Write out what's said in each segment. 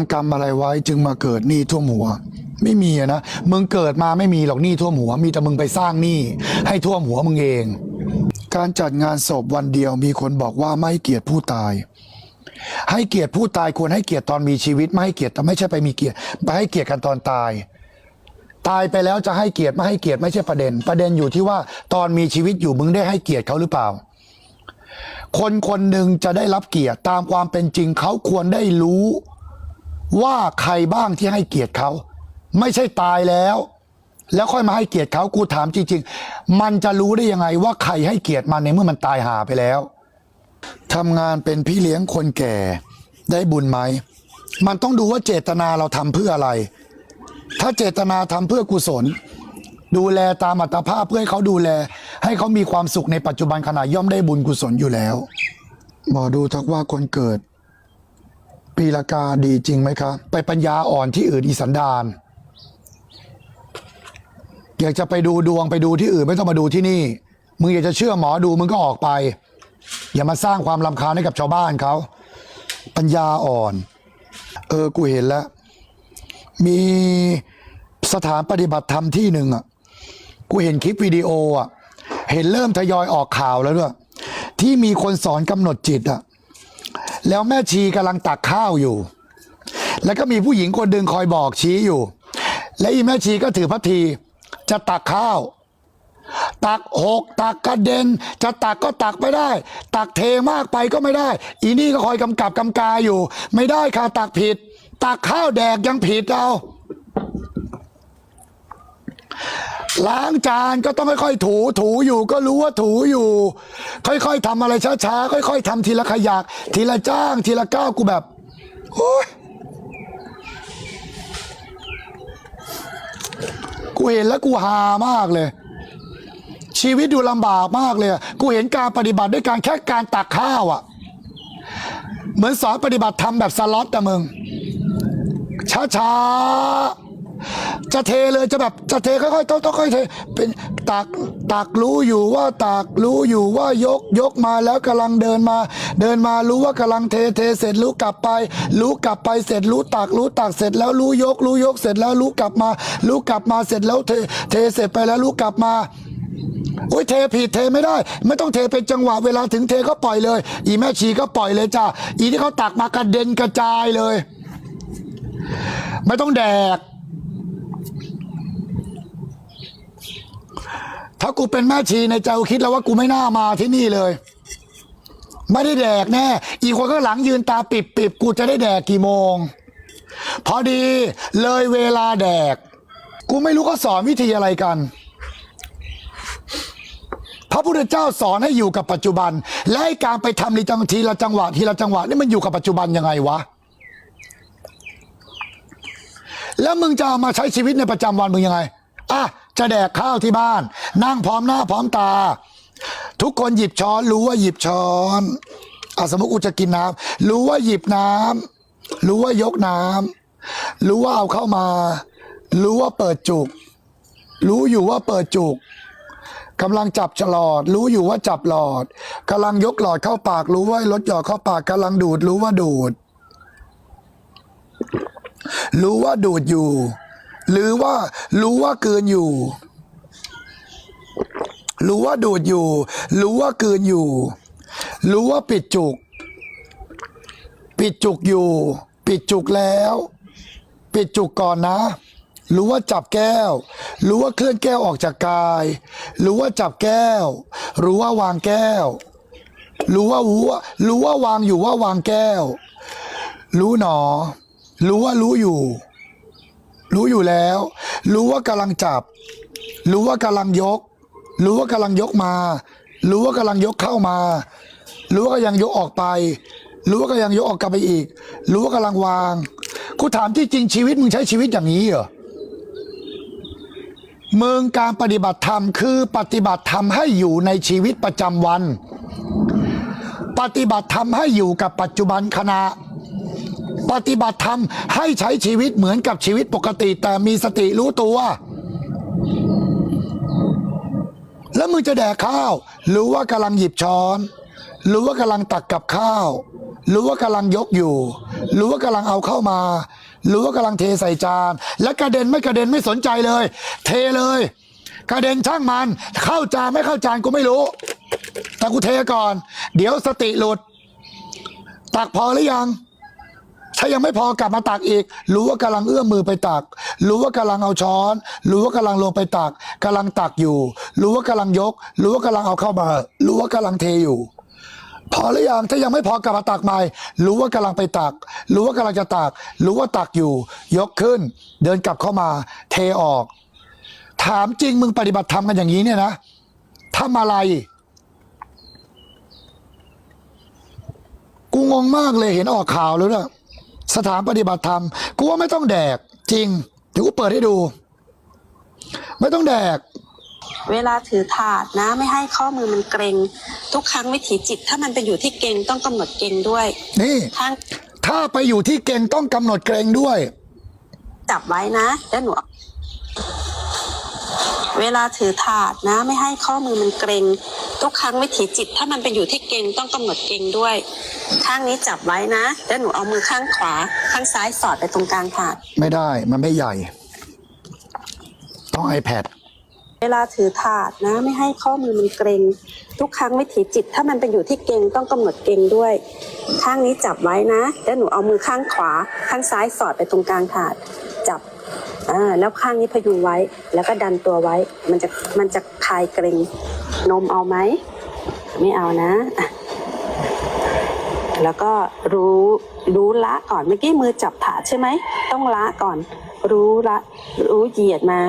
ำกรรมอะไรไว้จึงมาเกิดหนี้ท่วมหัว ไม่มีนะมึงเกิดมาไม่มีหรอกหนี้ท่วมหัว มีแต่มึงไปสร้างหนี้ให้ท่วมหัวมึงเอง การจัดงานศพวันเดียวมีคนบอกว่าไม่เกียรติผู้ตาย ให้เกียรติผู้ตายควรให้เกียรติตอนมีชีวิตไม่ให้เกียรติแต่ไม่ใช่ไปมีเกียรติไปให้เกียรติกันตอนตายตายไปแล้วจะให้เกียรติไม่ให้เกียรติไม่ใช่ประเด็น ประเด็นอยู่ที่ว่าตอนมีชีวิตอยู่มึงได้ให้เกียรติเขาหรือเปล่า คนคนหนึ่งจะได้รับเกียรติตามความเป็นจริงเขาควรได้รู้ ว่าใครบ้างที่ให้เกียรติเขา ไม่ใช่ตายแล้ว แล้วค่อยมาให้เกียรติเขากูถามจริง ๆ มันจะรู้ได้ยังไงว่าใครให้เกียรติมันในเมื่อมันตายหาไปแล้วทำงานเป็นพี่เลี้ยงคนแก่ได้บุญไหม มันต้องดูว่าเจตนาเราทำเพื่ออะไร ถ้าเจตนาทำเพื่อกุศล ดูแลตามอัตภาพเพื่อให้เขาดูแล ให้เขามีความสุขในปัจจุบันขณะย่อมได้บุญกุศลอยู่แล้ว หมอดูทักว่าคนเกิด ปีละกาดีจริงไหมครับไปปัญญาอ่อนที่อื่นอีสันดานอยากจะไปดูดวงไปดูที่อื่นไม่ต้องมาดูที่นี่ มึงอยากจะเชื่อหมอดูมึงก็ออกไป อย่ามาสร้างความลำคาญให้กับชาวบ้านเขาปัญญาอ่อน เออกูเห็นแล้ว มีสถานปฏิบัติธรรมที่หนึ่งอะกูเห็นคลิปวิดีโออะ เห็นเริ่มทยอยออกข่าวแล้วด้วยที่มีคนสอนกำหนดจิตอะ แล้วแม่ชีกำลังตักข้าวอยู่ แล้วก็มีผู้หญิงคนดึงคอยบอกชี้อยู่ และอีแม่ชีก็ถือพัทีจะตักข้าว ตักหกตักกระเด็น จะตักก็ตักไม่ได้ ตักเทมากไปก็ไม่ได้ อีนี่ก็คอยกำกับกำกาอยู่ ไม่ได้ค่ะตักผิด ตักข้าวแดกยังผิดเอา ล้างจานก็ต้องค่อยๆ ถู ถูอยู่ก็รู้ว่าถูอยู่ ค่อยๆทำอะไรช้าๆ ค่อย ๆทำทีละขยัก ทีละจ้าง ทีละก้าวกูแบบโอ้ยกูเห็นแล้วกูฮามากเลย ชีวิตดูลำบากมากเลย กูเห็นการปฏิบัติด้วยการแค่การตักข้าวอะ่ะ เหมือนสอนปฏิบัติทำแบบสล็อตอะมึงช้าๆ จะเทเลยจะแบบจะเทค่อยๆต้องต้องค่อยเทเป็นตักตักรู้อยู่ว่าตักรู้อยู่ว่ายกยกมาแล้วกำลังเดินมา เดินมารู้ว่ากำลังเทเทเสร็จรู้กลับไป รู้กลับไปเสร็จรู้ตักรู้ตักเสร็จแล้วรู้ยก รู้ยกเสร็จแล้วรู้กลับมา รู้กลับมาเสร็จแล้วเทเทเสร็จไปแล้วรู้กลับมาโอ้ยเทผิดเทไม่ได้ ไม่ต้องเทเป็นจังหวะเวลาถึงเทก็ปล่อยเลย อีแม่ชีก็ปล่อยเลยจ้าอีที่เขาตักมากระเด็นกระจายเลย ไม่ต้องแดก ถ้ากูเป็นแม่ชีในใจกูคิดแล้วว่ากูไม่น่ามาที่นี่เลย ไม่ได้แดกแน่ อีกคนข้างหลังยืนตาปิบปิบกูจะได้แดกกี่โมง พอดีเลยเวลาแดก กูไม่รู้เขาสอนวิธีอะไรกัน พระพุทธเจ้าสอนให้อยู่กับปัจจุบัน และให้การไปทำในจังทีละจังหวะทีละจังหวะนี่มันอยู่กับปัจจุบันยังไงวะแล้วมึงจะเอามาใช้ชีวิตในประจำวันมึงยังไง อะ จะแดกข้าวที่บ้าน นั่งพร้อมหน้าพร้อมตา ทุกคนหยิบช้อน รู้ว่าหยิบช้อนอะสมมติกูจะกินน้ำรู้ว่าหยิบน้ำรู้ว่ายกน้ำรู้ว่าเอาเข้ามา รู้ว่าเปิดจุก รู้อยู่ว่าเปิดจุกกำลังจับฉลอด รู้อยู่ว่าจับหลอดกำลังยกหลอดเข้าปาก รู้ว่าลดหยอดเข้าปากกำลังดูด รู้ว่าดูด รู้ว่าดูดอยู่ หรือว่ารู้ว่าเกินอยู่ รู้ว่าดูดอยู่ รู้ว่าเกินอยู่ รู้ว่าปิดจุก ปิดจุกอยู่ ปิดจุกแล้ว ปิดจุกก่อนนะ รู้ว่าจับแก้ว รู้ว่าเคลื่อนแก้วออกจากกาย รู้ว่าจับแก้ว รู้ว่าวางแก้ว รู้ว่ารู้ว่ารู้ว่าวางอยู่ว่าวางแก้ว รู้หนอ รู้ว่ารู้อยู่ รู้อยู่แล้ว รู้ว่ากำลังจับ รู้ว่ากำลังยก รู้ว่ากำลังยกมา รู้ว่ากำลังยกเข้ามา รู้ว่าก็ยังยกออกไป รู้ว่าก็ยังยกออกกลับไปอีก รู้ว่ากำลังวางกูถามที่จริงชีวิตมึงใช้ชีวิตอย่างนี้เหรอมึงการปฏิบัติธรรมคือปฏิบัติธรรมให้อยู่ในชีวิตประจำวัน ปฏิบัติธรรมให้อยู่กับปัจจุบันขณะ ปฏิบัติธรรมให้ใช้ชีวิตเหมือนกับชีวิตปกติ แต่มีสติรู้ตัว แล้วมึงจะแดกข้าว รู้ว่ากำลังหยิบช้อน รู้ว่ากำลังตักกับข้าว รู้ว่ากำลังยกอยู่ รู้ว่ากำลังเอาเข้ามา รู้ว่ากำลังเทใส่จาน และกระเด็นไม่กระเด็นไม่สนใจเลย เทเลย กระเด็นช่างมัน เข้าจานไม่เข้าจานกูไม่รู้ แต่กูเทก่อน เดี๋ยวสติหลุดตักพอหรือยัง ถ้ายังไม่พอกลับมาตักอีก รู้ว่ากำลังเอื้อมมือไปตัก รู้ว่ากำลังเอาช้อน รู้ว่ากำลังลงไปตักกำลังตักอยู่ รู้ว่ากำลังยก รู้ว่ากำลังเอาเข้ามา รู้ว่ากำลังเทอยู่ พอหรือยังถ้ายังไม่พอกลับมาตักใหม่ รู้ว่ากำลังไปตัก รู้ว่ากำลังจะตัก รู้ว่าตักอยู่ ยกขึ้น เดินกลับเข้ามา เทออก ถามจริงมึงปฏิบัติธรรมกันอย่างนี้เนี่ยนะทำอะไรกูงงมากเลยเห็นออกข่าวแล้วนะ สถานปฏิบัติธรรม กูว่าไม่ต้องแดก จริงเดี๋ยวกูเปิดให้ดู ไม่ต้องแดก เวลาถือถาดนะ ไม่ให้ข้อมือมันเกรง ทุกครั้งวิถีจิต ถ้ามันไปอยู่ที่เกรงต้องกำหนดเกรงด้วยนี่ข้างถ้าไปอยู่ที่เก่งต้องกำหนดเกรงด้วย จับไว้นะแล้วหนู เวลาถือถาดนะ ไม่ให้ข้อมือมันเกรงทุกครั้งวิถีจิต ถ้ามันไปอยู่ที่เกรงต้องกำหนดเกรงด้วย ข้างนี้จับไว้นะแล้วหนูเอามือข้างขวา ข้างซ้ายสอดไปตรงกลางถาด ไม่ได้มันไม่ใหญ่ ต้อง iPad เวลาถือถาดนะไม่ให้ข้อมือมันเกรงทุกครั้งวิถีจิต ถ้ามันไปอยู่ที่เกรงต้องกำหนดเกรงด้วย ข้างนี้จับไว้นะ แล้วหนูเอามือข้างขวา ข้างซ้ายสอดไปตรงกลางถาด จับ อ่าแล้วข้างนี้พยุงไว้ แล้วก็ดันตัวไว้ มันจะมันจะคลายเกรงนมเอาไหม ไม่เอานะอะแล้วก็รู้รู้ละก่อนเมื่อกี้มือจับถาดใช่ไหม ต้องละก่อน รู้ละรู้เหยียดมา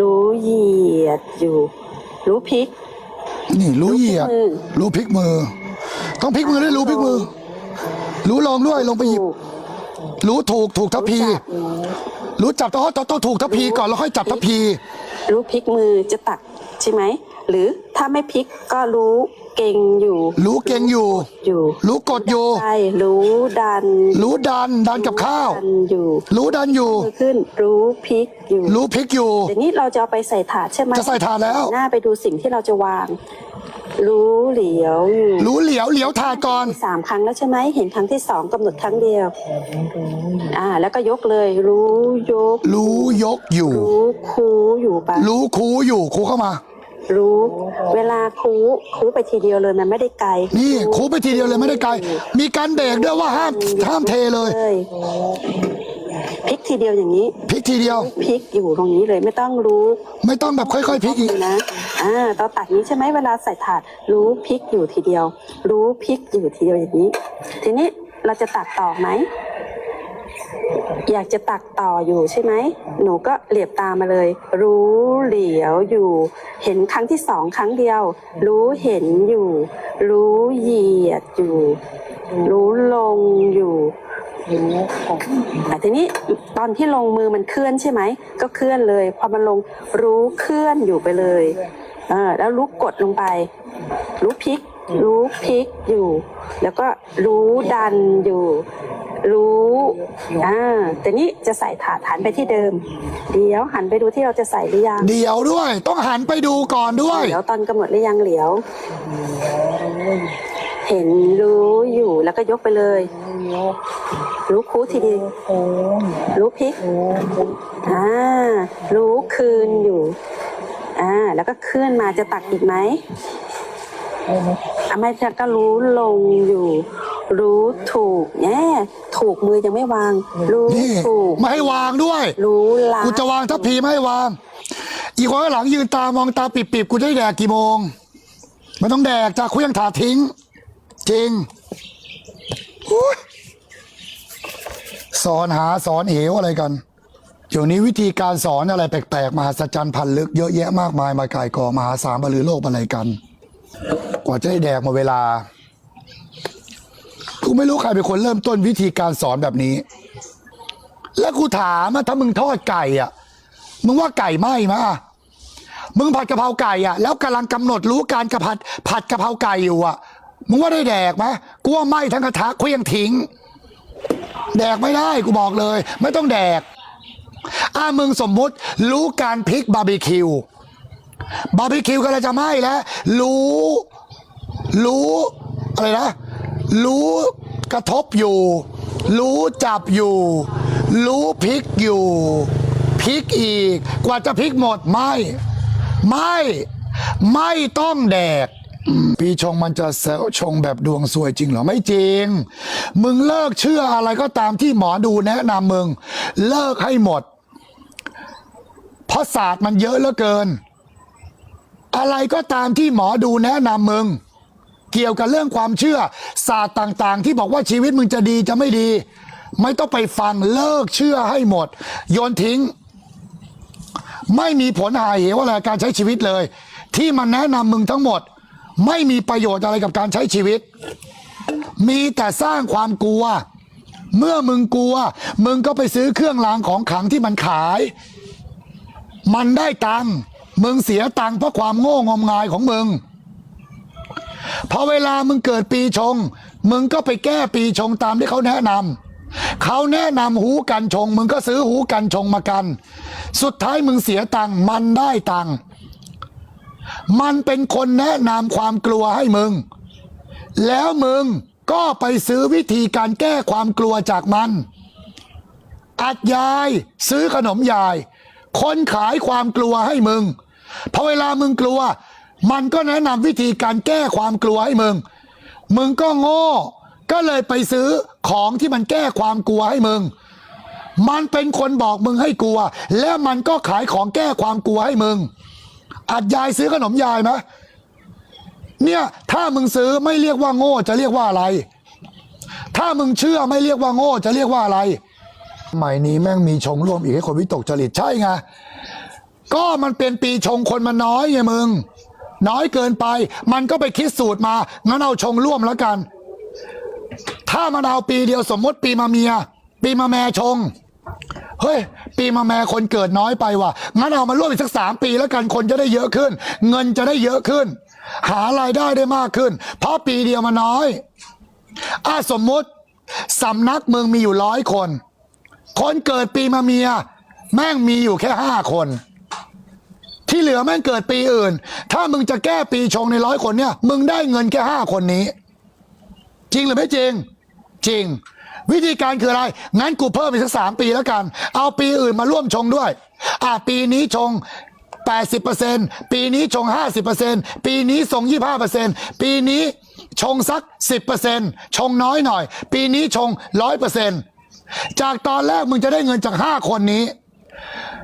รู้เหยียดอยู่ รู้พลิก นี่รู้เหยียด รู้พลิกมือรู้พลิกมือต้องพลิกมือด้วยรู้พลิกมือ รู้ลงด้วยลงไปหยิบถูกรู้ถูกถูกทัพพี รู้จักรู้จับต้องต้องต้องถูกทัพพีก่อนแล้วค่อยจับทัพพี รู้พลิกมือจะตักใช่ไหม หรือถ้าไม่พลิกก็รู้เก่งอยู่ รู้เก่งอยู่ อยู่รู้กดอยู่ ใช่รู้ดัน รู้ดันดันกับข้าว ดันอยู่รู้ดันอยู่ มือขึ้นรู้พลิกอยู่ รู้พลิกอยู่ เดี๋ยวนี้เราจะเอาไปใส่ถาดใช่ไหมจะใส่ถาดแล้ว หน้าไปดูสิ่งที่เราจะวาง รู้เหลียวอยู่รู้เหลียวเหลียวถาดก่อน สามครั้งแล้วใช่ไหมเห็นครั้งที่สองกำหนดครั้งเดียว อ่า แล้วก็ยกเลย รู้ยก รู้ยกอยู่ รู้คูอยู่ปะรู้คูอยู่คูเข้ามา รู้ เวลาคูคูไปทีเดียวเลยมันไม่ได้ไกลนี่คูไปทีเดียวเลยไม่ได้ไกล มีการเบรกด้วยว่าห้ามห้ามเทเลย พลิกทีเดียวอย่างนี้พลิกทีเดียว พลิกอยู่ตรงนี้เลยไม่ต้องรู้ไม่ต้องแบบค่อยๆพลิกอีกนะอ่าตอนตักนี้ใช่ไหมเวลาใส่ถาดรู้พลิกอยู่ทีเดียว รู้พลิกอยู่ทีเดียวอย่างนี้ ทีนี้เราจะตักต่อไหมอยากจะตักต่ออยู่ใช่ไหม หนูก็เหลียบตามาเลย รู้เหลียวอยู่ เห็นครั้งที่สองครั้งเดียว รู้เห็นอยู่ รู้เหยียดอยู่ รู้ลงอยู่ อะทีนี้ตอนที่ลงมือมันเคลื่อนใช่ไหม ก็เคลื่อนเลย พอมันลงรู้เคลื่อนอยู่ไปเลยเออแล้วรู้กดลงไป รู้พลิก รู้พลิกอยู่ แล้วก็รู้ดันอยู่ รู้อ่าแต่นี้จะใส่ถาดหันไปที่เดิม เดี๋ยวหันไปดูที่เราจะใส่หรือยังเดี๋ยวด้วย ต้องหันไปดูก่อนด้วย เดี๋ยวตอนกำหนดหรือยังเหลียว เห็นรู้อยู่แล้วก็ยกไปเลย รู้คูทีเดียวรู้พลิกอ่ารู้คืนอยู่อ่าแล้วก็เคลื่อนมาจะตักอีกไหมอะไม่จะก็รู้ลงอยู่ รู้ถูกแน่ถูกมือยังไม่วาง รู้นี่ถูกไม่ให้วางด้วย รู้ละกูจะวางทัพพีไม่ให้วาง อีกคนข้างหลังยืนตามองตาปิบๆกูจะได้แดกกี่โมงไม่ต้องแดกจะคุยยังถาดทิ้ง จริงอุ๊ย สอนหาสอนเหวอะไรกันเดี๋ยวนี้วิธีการสอนอะไรแปลกๆมหัศจรรย์พันลึกเยอะแยะมากมายมาไก่กอมหาศาลบรือโลกอะไรกัน กว่าจะได้แดกมาเวลากูไม่รู้ใครเป็นคนเริ่มต้นวิธีการสอนแบบนี้ แล้วกูถามว่าถ้ามึงทอดไก่อะ มึงว่าไก่ไหมมะมึงผัดกะเพราไก่อะ แล้วกำลังกำหนดรู้การกระผัดผัดกะเพราไก่อยู่อะ มึงว่าได้แดกไหมกูว่าไหมทั้งกระทะเคลี้ยงทิ้ง แดกไม่ได้กูบอกเลย ไม่ต้องแดกอ่ามึงสมมุติรู้การพลิกบาร์บีคิวบาร์บีคิวก็เลยจะไหม้แล้ว รู้ รู้อะไรนะ รู้กระทบอยู่ รู้จับอยู่ รู้พลิกอยู่พลิกอีก กว่าจะพลิกหมดไม่ ไม่ ไม่ต้องแดก ปีชงมันจะแซวชงแบบดวงสวยจริงเหรอไม่จริง มึงเลิกเชื่ออะไรก็ตามที่หมอดูแนะนำมึง เลิกให้หมด เพราะศาสตร์มันเยอะเหลือเกิน อะไรก็ตามที่หมอดูแนะนำมึง เกี่ยวกับเรื่องความเชื่อ ศาสตร์ต่างๆ ที่บอกว่าชีวิตมึงจะดีจะไม่ดี ไม่ต้องไปฟังเลิกเชื่อให้หมด โยนทิ้ง ไม่มีผลหายเหวอะไรการใช้ชีวิตเลย ที่มันแนะนำมึงทั้งหมด ไม่มีประโยชน์อะไรกับการใช้ชีวิต มีแต่สร้างความกลัว เมื่อมึงกลัว มึงก็ไปซื้อเครื่องรางของขลังที่มันขาย มันได้ตังค์มึงเสียตังค์เพราะความโง่งมงายของมึงพอเวลามึงเกิดปีชง มึงก็ไปแก้ปีชงตามที่เขาแนะนำเขาแนะนำหูกันชง มึงก็ซื้อหูกันชงมากัน สุดท้ายมึงเสียตังค์มันได้ตังค์ มันเป็นคนแนะนำความกลัวให้มึง แล้วมึงก็ไปซื้อวิธีการแก้ความกลัวจากมัน อัดยายซื้อขนมยาย คนขายความกลัวให้มึงพอเวลามึงกลัว มันก็แนะนำวิธีการแก้ความกลัวให้มึง มึงก็โง่ ก็เลยไปซื้อของที่มันแก้ความกลัวให้มึง มันเป็นคนบอกมึงให้กลัว แล้วมันก็ขายของแก้ความกลัวให้มึง อัดยายซื้อขนมยายไหมเนี่ยถ้ามึงซื้อไม่เรียกว่าโง่จะเรียกว่าอะไร ถ้ามึงเชื่อไม่เรียกว่าโง่จะเรียกว่าอะไรสมัยนี้แม่งมีชงร่วมอีกให้คนวิตกจริตใช่ไงก็มันเป็นปีชงคนมันน้อยไงมึง น้อยเกินไป มันก็ไปคิดสูตรมางั้นเอาชงร่วมแล้วกัน ถ้ามันเอาปีเดียวสมมติปีมาเมีย ปีมาแม่ชง เฮ้ย ปีมาแม่คนเกิดน้อยไปว่ะ งั้นเอามาร่วมอีกสักสามปีแล้วกันคนจะได้เยอะขึ้น เงินจะได้เยอะขึ้น หารายได้ได้มากขึ้น เพราะปีเดียวมันน้อยอะสมมุติสำนักเมึงมีอยู่ร้อยคน คนเกิดปีมาเมีย แม่งมีอยู่แค่ห้าคน ที่เหลือแม่งเกิดปีอื่น ถ้ามึงจะแก้ปีชงในร้อยคนเนี่ย มึงได้เงินแค่ห้าคนนี้ จริงหรือไม่จริง จริง วิธีการคืออะไร งั้นกูเพิ่มอีกสักสามปีแล้วกัน เอาปีอื่นมาร่วมชงด้วย อะปีนี้ชง 80%ปีนี้ชง 50%ปีนี้ส่ง 25%ปีนี้ชงสัก 10%ชงน้อยหน่อย ปีนี้ชง 100%จากตอนแรกมึงจะได้เงินจาก 5 คนนี้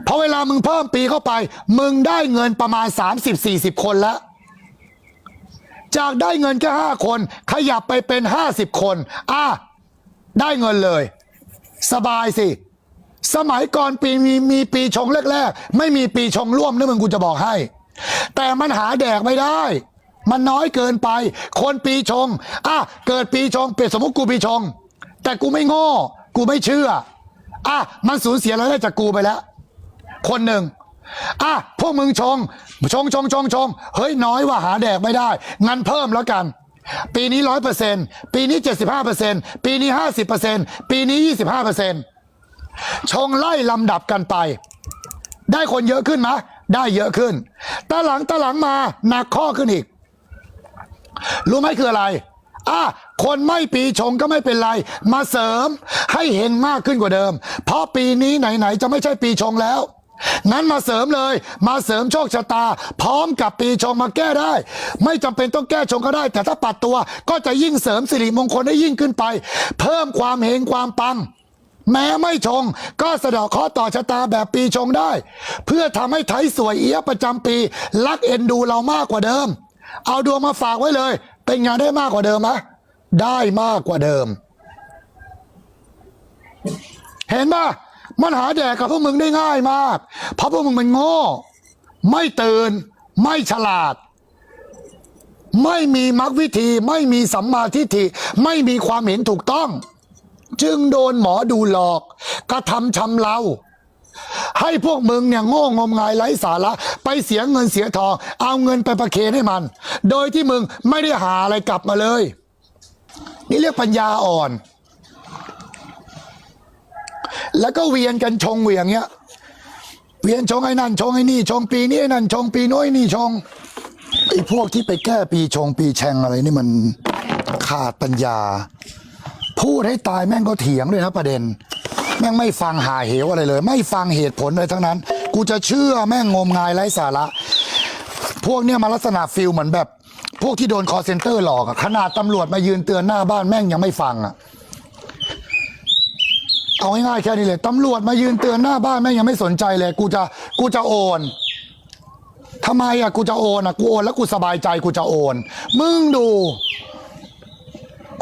พอเวลามึงเพิ่มปีเข้าไป มึงได้เงินประมาณ 30-40 คนแล้วจากได้เงินแค่ห้าคน ขยับไปเป็นห้าสิบคน อะ ได้เงินเลย สบายสิ สมัยก่อนปีมีมีปีชงแรกๆ ไม่มีปีชงร่วมนะมึงกูจะบอกให้ แต่มันหาแดกไม่ได้ มันน้อยเกินไป คนปีชงอะเกิดปีชงเปรียบสมมติกูปีชง แต่กูไม่โง่ กูไม่เชื่ออะมันสูญเสียรายได้จากกูไปแล้ว คนหนึ่งอะพวกมึงชง ชงชงชงชงเฮ้ยน้อยว่าหาแดกไม่ได้ งั้นเพิ่มแล้วกัน ปีนี้ร้อยเปอร์เซ็นปีนี้เจ็ดสิบห้าเปอร์เซ็นปีนี้ห้าสิบเปอร์เซ็นปีนี้ยี่สิบห้าเปอร์เซ็นชงไล่ลำดับกันไป ได้คนเยอะขึ้นไหมได้เยอะขึ้นตาหลังตาหลังมาหนักข้อขึ้นอีก รู้ไหมคืออะไรอะคนไม่ปีชงก็ไม่เป็นไร มาเสริมให้เฮงมากขึ้นกว่าเดิม เพราะปีนี้ไหนๆจะไม่ใช่ปีชงแล้ว งั้นมาเสริมเลย มาเสริมโชคชะตา พร้อมกับปีชงมาแก้ได้ ไม่จำเป็นต้องแก้ชงก็ได้ แต่ถ้าปัดตัวก็จะยิ่งเสริมสิริมงคลได้ยิ่งขึ้นไป เพิ่มความเฮงความปัง แม้ไม่ชง ก็สะดอกข้อต่อชะตาแบบปีชงได้ เพื่อทำให้ไทยสวยเอี้ยประจำปี รักเอ็นดูเรามากกว่าเดิม เอาดวงมาฝากไว้เลย เป็นงานได้มากกว่าเดิมไหมได้มากกว่าเดิม เห็นปะ มันหาแดกกับพวกมึงได้ง่ายมาก เพราะพวกมึงมันโง่ ไม่เตื่นไม่ฉลาด ไม่มีมรรควิธี ไม่มีสัมมาทิฏฐิไม่มีความเห็นถูกต้อง จึงโดนหมอดูหลอก กระทำชำเรา ให้พวกมึงเนี่ยโง่งมงายไร้สาระ ไปเสียเงินเสียทอง เอาเงินไปประเคนให้มัน โดยที่มึงไม่ได้หาอะไรกลับมาเลย นี่เรียกปัญญาอ่อน แล้วก็เวียนกันชงเวียงเงี้ย เวียนชงไอ้นั่นชงไอ้นี่ชงปีนี้ไอ้นั่นชงปีโน้อยนี่ชงไอ้พวกที่ไปแก้ปีชงปีแชงอะไรนี่มันขาดปัญญา พูดให้ตายแม่งก็เถียงเลยนะประเด็น แม่งไม่ฟังหาเหวอะไรเลย ไม่ฟังเหตุผลเลยทั้งนั้น กูจะเชื่อแม่งงมงายไร้สาระ พวกเนี้ยมาลักษณะฟิลเหมือนแบบ พวกที่โดนคอเซ็นเตอร์หลอกอะขนาดตำรวจมายืนเตือนหน้าบ้านแม่งยังไม่ฟังอะ เอาง่ายๆแค่นี้เลยตำรวจมายืนเตือนหน้าบ้านแม่งยังไม่สนใจเลย กูจะกูจะโอนทำไมอะกูจะโอนอะกูโอนแล้วกูสบายใจกูจะโอน มึงดู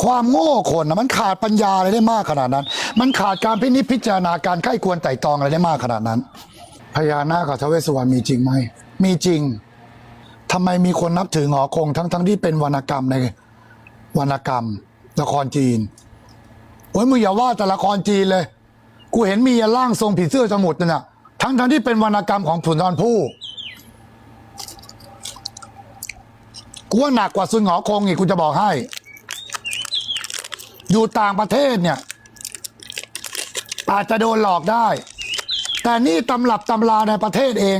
ความโง่คนนะมันขาดปัญญาอะไรได้มากขนาดนั้น มันขาดการพินิจพิจารณาการไข้ควรไต่ตองอะไรได้มากขนาดนั้นพญานาคกับทวเวสสุวรรณมีจริงไหมมีจริงทำไมมีคนนับถือหอคงทั้งทั้งที่เป็นวรรณกรรมในวรรณกรรมละครจีน โอ้ยมึงอย่าว่าแต่ละครจีนเลย กูเห็นมีร่างทรงผีเสื้อสมุทรนั่นน่ะทั้งทั้งที่เป็นวรรณกรรมของผุนทรผู้กูว่าหนักกว่าซุนหงอคงอีกกูจะบอกให้ อยู่ต่างประเทศเนี่ย อาจจะโดนหลอกได้ แต่นี่ตำรับตำราในประเทศเอง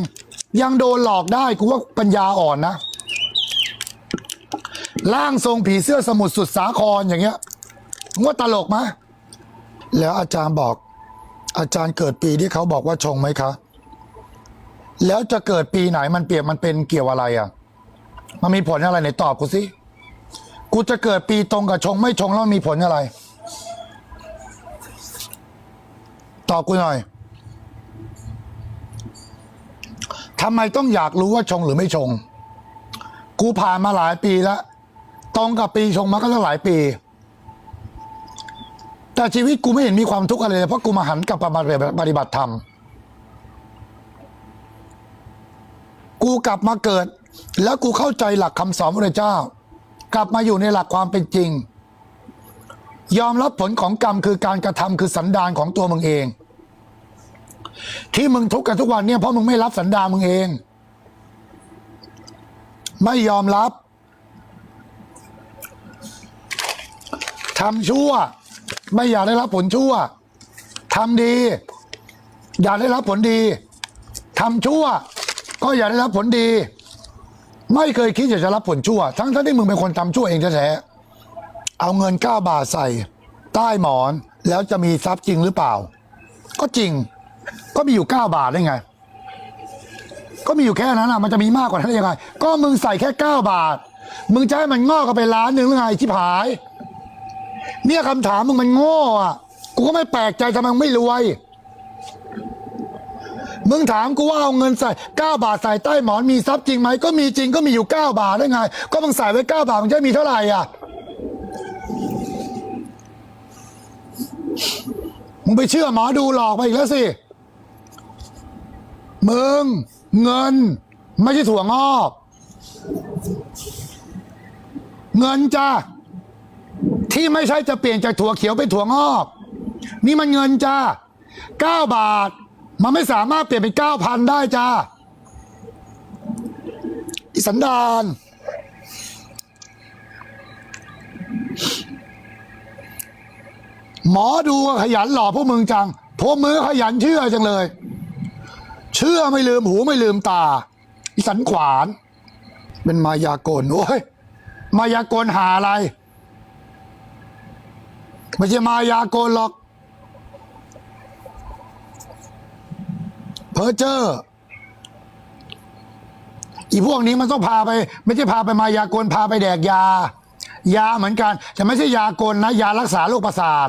ยังโดนหลอกได้กูว่าปัญญาอ่อนนะร่างทรงผีเสื้อสมุทรสุดสาครอย่างเงี้ยงว่าตลกไหม แล้วอาจารย์บอก อาจารย์เกิดปีที่เขาบอกว่าชงไหมคะ แล้วจะเกิดปีไหนมันเปรียบมันเป็นเกี่ยวอะไรอะ มันมีผลอะไรไหนตอบกูสิกูจะเกิดปีตรงกับชงไม่ชงแล้วมีผลอะไร ตอบกูหน่อยทำไมต้องอยากรู้ว่าชงหรือไม่ชง กูผ่านมาหลายปีแล้ว ตรงกับปีชงมาก็ตั้งหลายปี แต่ชีวิตกูไม่เห็นมีความทุกข์อะไรเลยเพราะกูมาหันกลับมาปฏิบัติธรรม กูกลับมาเกิด แล้วกูเข้าใจหลักคำสอนพระเจ้า กลับมาอยู่ในหลักความเป็นจริง ยอมรับผลของกรรมคือการกระทำคือสันดานของตัวมึงเอง ที่มึงทุกข์กันทุกวันเนี่ยเพราะมึงไม่รับสันดานมึงเอง ไม่ยอมรับทำชั่ว ไม่อยากได้รับผลชั่วทำดี อยากได้รับผลดีทำชั่ว ก็อยากได้รับผลดี ไม่เคยคิดอยากจะรับผลชั่ว ทั้งทั้งที่มึงเป็นคนทำชั่วเองแท้ๆเอาเงินเก้าบาทใส่ ใต้หมอนแล้วจะมีทรัพย์จริงหรือเปล่า ก็จริง ก็มีอยู่เก้าบาทได้ไง ก็มีอยู่แค่นั้นอะ มันจะมีมากกว่านั้นได้ยังไง ก็มึงใส่แค่เก้าบาท มึงจะให้มันงอกกันไปล้านหนึ่งหรือไงชิบหาย เนี่ยคำถามมึงมันโง่อะ กูก็ไม่แปลกใจทำไมมึงไม่รวย มึงถามกูว่าเอาเงินใส่เก้าบาทใส่ใต้หมอนมีทรัพย์จริงไหม ก็มีจริงก็มีอยู่เก้าบาทได้ไง ก็มึงใส่ไว้เก้าบาทมึงจะมีเท่าไหร่อะ มึงไปเชื่อหมอดูหลอกไปอีกแล้วสิ มึงเงิน ไม่ใช่ถั่วงอก เงินจ้า ที่ไม่ใช่จะเปลี่ยนจากถั่วเขียวเป็นถั่วงอก นี่มันเงินจ้าเก้าบาท มันไม่สามารถเปลี่ยนเป็นเก้าพันได้จ้าอิสันดานหมอดูขยันหล่อพวกมึงจังพวกมือขยันเชื่อจังเลย เชื่อไม่ลืมหูไม่ลืมตาอีสันขวาน เป็นมายากลโอ้ยมายากลหาอะไร ไม่ใช่มายากลหรอกเพอเจอร์อีพวกนี้มันต้องพาไป ไม่ใช่พาไปมายากลพาไปแดกยา ยาเหมือนกัน แต่ไม่ใช่ยากลนะ ยารักษาโรคประสาท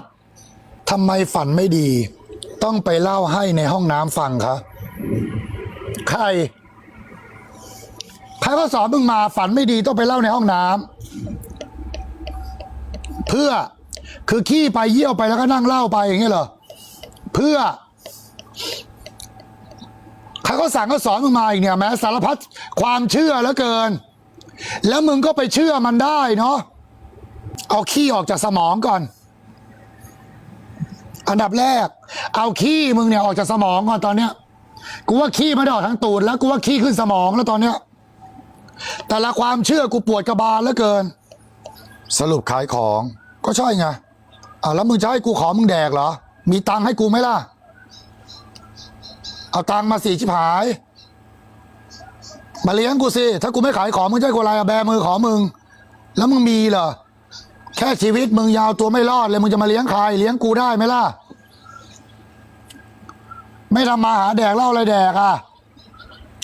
ทำไมฝันไม่ดี ต้องไปเล่าให้ในห้องน้ำฟังคะใคร ใครก็สอนมึงมาฝันไม่ดีต้องไปเล่าในห้องน้ำเพื่อ คือขี้ไปเยี่ยวไปแล้วก็นั่งเล่าไปอย่างเงี้ยเหรอเพื่อใครก็สั่งก็สอนมึงมาอีกเนี่ยแม้สารพัดความเชื่อแล้วเกิน แล้วมึงก็ไปเชื่อมันได้เนาะเอาขี้ออกจากสมองก่อน อันดับแรก เอาขี้มึงเนี่ยออกจากสมองก่อนตอนเนี้ยกูว่าขี้ไม่ได้ออกทั้งตูดแล้วกูว่าขี้ขึ้นสมองแล้วตอนเนี้ยแต่ละความเชื่อกูปวดกระบาลเหลือเกิน สรุปขายของก็ใช่ไง อ่าแล้วมึงจะให้กูขอมึงแดกเหรอ มีตังค์ให้กูไหมล่ะ เอาตังค์มาสี่ชิบหาย มาเลี้ยงกูสิ ถ้ากูไม่ขายของมึงจะให้กูอะไรอะแบมือขอมึง แล้วมึงมีเหรอ แค่ชีวิตมึงยาวตัวไม่รอดเลยมึงจะมาเลี้ยงใครเลี้ยงกูได้ไหมล่ะ ไม่ทำมาหาแดกเล่าอะไรแดกอะ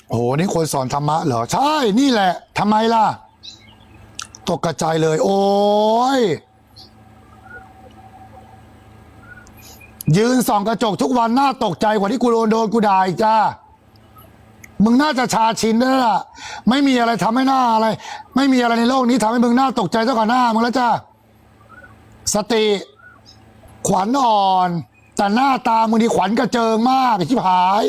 โอ้โหนี่คนสอนธรรมะเหรอ ใช่ นี่แหละทำไมล่ะ ตกกระจายเลย โอ้ย ยืนส่องกระจกทุกวันน่าตกใจกว่าที่กูโดนโดนกูด่าอีกจ้า มึงน่าจะชาชินด้วยล่ะ ไม่มีอะไรทำให้หน้าอะไร ไม่มีอะไรในโลกนี้ทำให้มึงน่าตกใจเท่ากับหน้ามึงแล้วจ้า สติ ขวัญอ่อน แต่หน้าตามึงดีขวัญกระเจิงมากไอ้ชิบหาย